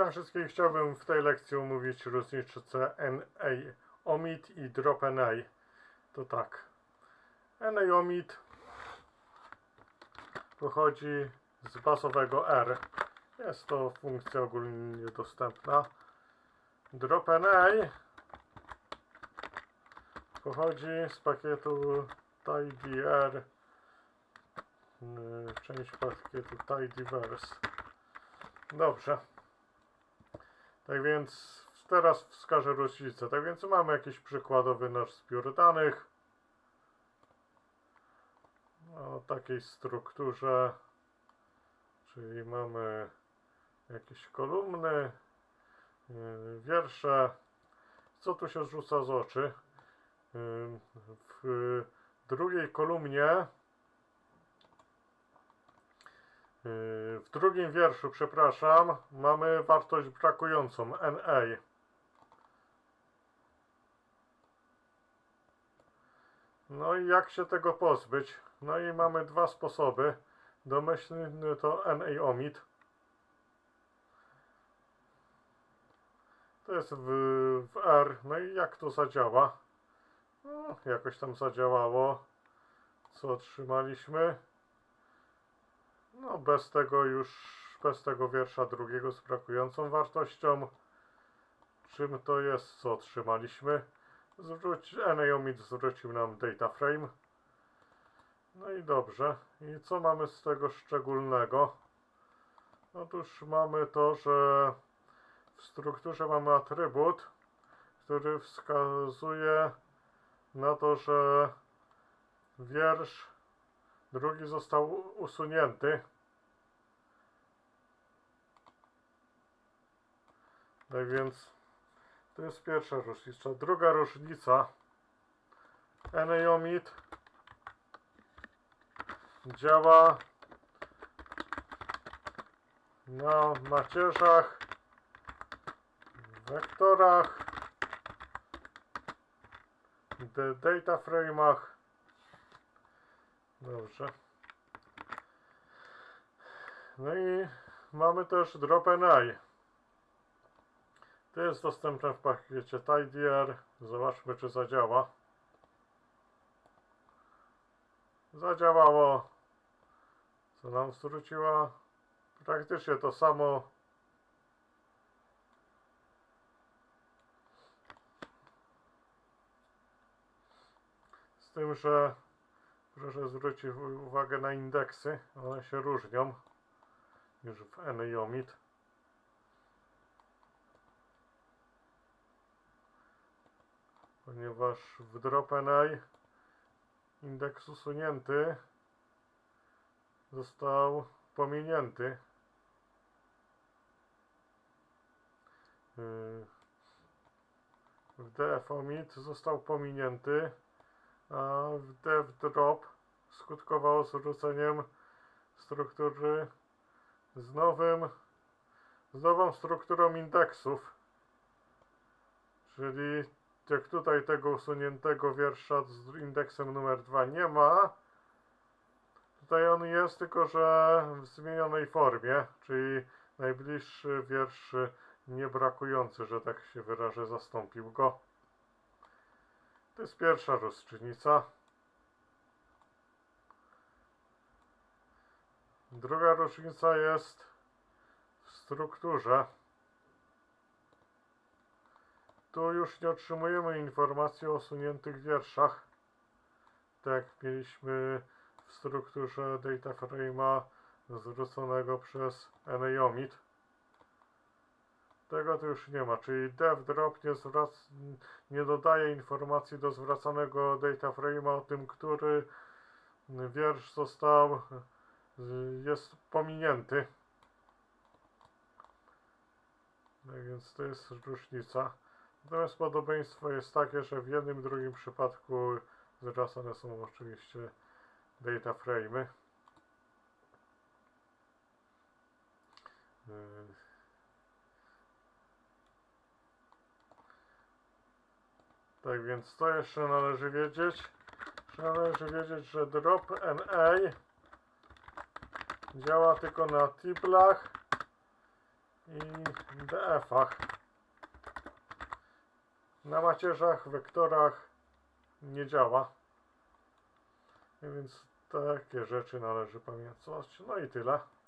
Witam wszystkich. Chciałbym w tej lekcji omówić różnicę NA omit i drop NA. To tak. NA omit pochodzi z basowego R. Jest to funkcja ogólnie dostępna. Drop NA pochodzi z pakietu tidyr. Yy, Część pakietu tidyverse. Dobrze. Tak więc teraz wskażę różnicę. Tak więc mamy jakiś przykładowy nasz zbiór danych o takiej strukturze, czyli mamy jakieś kolumny, yy, wiersze. Co tu się rzuca z oczy? Yy, W drugiej kolumnie W drugim wierszu, przepraszam, mamy wartość brakującą NA. No i jak się tego pozbyć? No i mamy dwa sposoby. Domyślny to NA omit. To jest w, w R. No i jak to zadziała? No, jakoś tam zadziałało. Co otrzymaliśmy? No, bez tego już, bez tego wiersza drugiego z brakującą wartością. Czym to jest, co otrzymaliśmy? Zwróć, NAOMIT zwrócił nam data frame. No i dobrze. I co mamy z tego szczególnego? Otóż mamy to, że w strukturze mamy atrybut, który wskazuje na to, że wiersz Drugi został usunięty. Tak więc to jest pierwsza różnica. Druga różnica NAOMIT działa na macierzach, wektorach, data frame'ach Dobrze. No i mamy też drop NI. To jest dostępne w pakiecie tidyr. Zobaczmy, czy zadziała. Zadziałało. Co nam zwróciła? Praktycznie to samo. Z tym, że Proszę zwrócić uwagę na indeksy. One się różnią już w NIOMIT. Ponieważ w DropNI indeks usunięty został pominięty. Yy, W DFOMIT został pominięty a w dev drop skutkowało zwróceniem struktury z nowym z nową strukturą indeksów czyli jak tutaj tego usuniętego wiersza z indeksem numer 2 nie ma tutaj on jest tylko że w zmienionej formie czyli najbliższy wiersz nie brakujący że tak się wyrażę zastąpił go to jest pierwsza różnica. Druga różnica jest w strukturze. Tu już nie otrzymujemy informacji o usuniętych wierszach. Tak mieliśmy w strukturze data frame'a zwróconego przez NAOMIT. Tego tu już nie ma, czyli dev drop nie, zwrac, nie dodaje informacji do zwracanego data frame'a o tym, który wiersz został jest pominięty. Tak więc to jest różnica. Natomiast podobieństwo jest takie, że w jednym i drugim przypadku zwracane są oczywiście data frame'y. Yy. Tak więc to jeszcze należy wiedzieć. Należy wiedzieć, że drop NA działa tylko na tiplach i DF-ach. Na macierzach, wektorach nie działa. Więc takie rzeczy należy pamiętać. No i tyle.